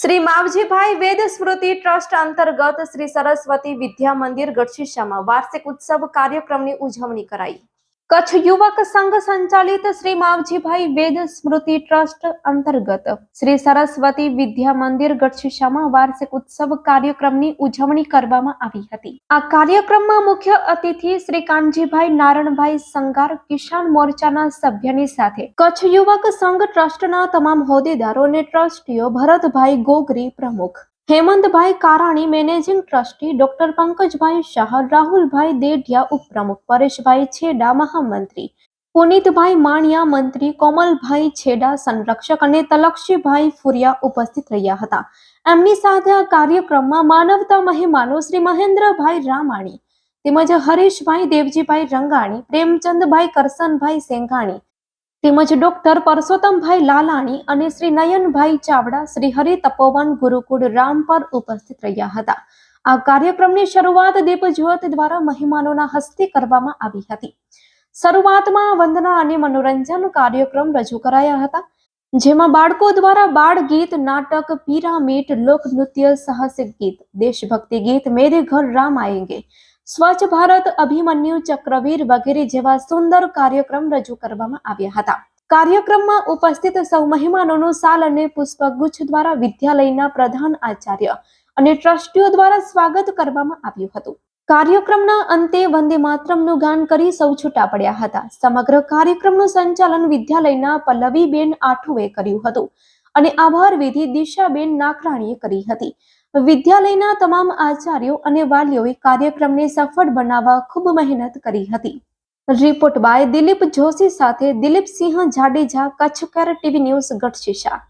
Shri Mavjibhai Ved Smruti trust અંતર્ગત શ્રી સરસ્વતી વિદ્યા મંદિર ગઢશીશામાં વાર્ષિક ઉત્સવ કાર્યક્રમની ઉજવણી કરાઈ. કચ્છ યુવક સંઘ સંચાલિત શ્રી માવજીભાઈ વેદ સ્મૃતિ ટ્રસ્ટ અંતર્ગત શ્રી સરસ્વતી વિદ્યા મંદિર ગઢશીશામાં વાર્ષિક ઉત્સવ કાર્યક્રમની ઉજવણી કરવામાં આવી હતી. આ કાર્યક્રમમાં મુખ્ય અતિથિ શ્રી કાનજીભાઈ નારણભાઈ સંગાર કિસાન મોરચાના સભ્યની સાથે કચ્છ યુવક સંઘ ટ્રસ્ટના તમામ હોદ્દેદારો અને ટ્રસ્ટીઓ, ભરતભાઈ ગોગરી પ્રમુખ Hemantbhai Karani, managing trustee, doctor Pankajbhai Shah, Rahulbhai Dedhia, ઉપપ્રમુખ પરેશભાઈ છેડા, મહામંત્રી પુનિતભાઈ માણિયા, મંત્રી કોમલભાઈ છેડા, સંરક્ષક અને તલક્ષીભાઈ ફુરિયા ઉપસ્થિત રહ્યા હતા. એમની સાથે આ કાર્યક્રમમાં માનવતા મહેમાનો શ્રી મહેન્દ્રભાઈ રામાણી તેમજ હરીશભાઈ દેવજીભાઈ રંગાણી, પ્રેમચંદભાઈ કરસનભાઈ સેંઘાણી તેમજ ડોક્ટર પરસોત્તમભાઈ લાલાણી અને શ્રી નયનભાઈ ચાવડા શ્રી હરિ તપોવન ગુરુકુળ રામપર ઉપસ્થિત રહ્યા હતા. આ કાર્યક્રમની શરૂઆત દીપજ્યોત દ્વારા મહેમાનોના હસ્તે કરવામાં આવી હતી. શરૂઆતમાં વંદના અને મનોરંજન કાર્યક્રમ રજૂ કરાયા હતા, જેમાં બાળકો દ્વારા બાળ ગીત, નાટક પિરામિડ લોકનૃત્ય, સાહસિક ગીત, દેશભક્તિ ગીત મેરે ઘર રામ આએંગે સ્વચ્છ ભારત અભિમન્યુ ચક્રવીર વગેરે જેવા સુંદર કાર્યક્રમ રજૂ કરવામાં આવ્યા હતા. કાર્યક્રમમાં ઉપસ્થિત સૌ મહેમાનોનું સાલ અને પુષ્પગુચ્છ દ્વારા વિદ્યાલયના પ્રધાન આચાર્ય અને ટ્રસ્ટીઓ દ્વારા સ્વાગત કરવામાં આવ્યું હતું. કાર્યક્રમના અંતે વંદે માતરમનું ગાન કરી સૌ છૂટા પડ્યા હતા. સમગ્ર કાર્યક્રમનું સંચાલન વિદ્યાલયના પલ્લવીબેન આઠુએ કર્યું હતું. અને આભાર વિધિ દિશાબેન નાકરાણીએ કરી હતી. વિદ્યાલયના તમામ આચાર્યો અને વાલીઓએ કાર્યક્રમને સફળ બનાવવા ખૂબ મહેનત કરી હતી. રિપોર્ટ બાય દિલીપ જોશી સાથે દિલીપસિંહ જાડેજા કચ્છ કર ટીવી ન્યૂઝ, ગઢશીશા.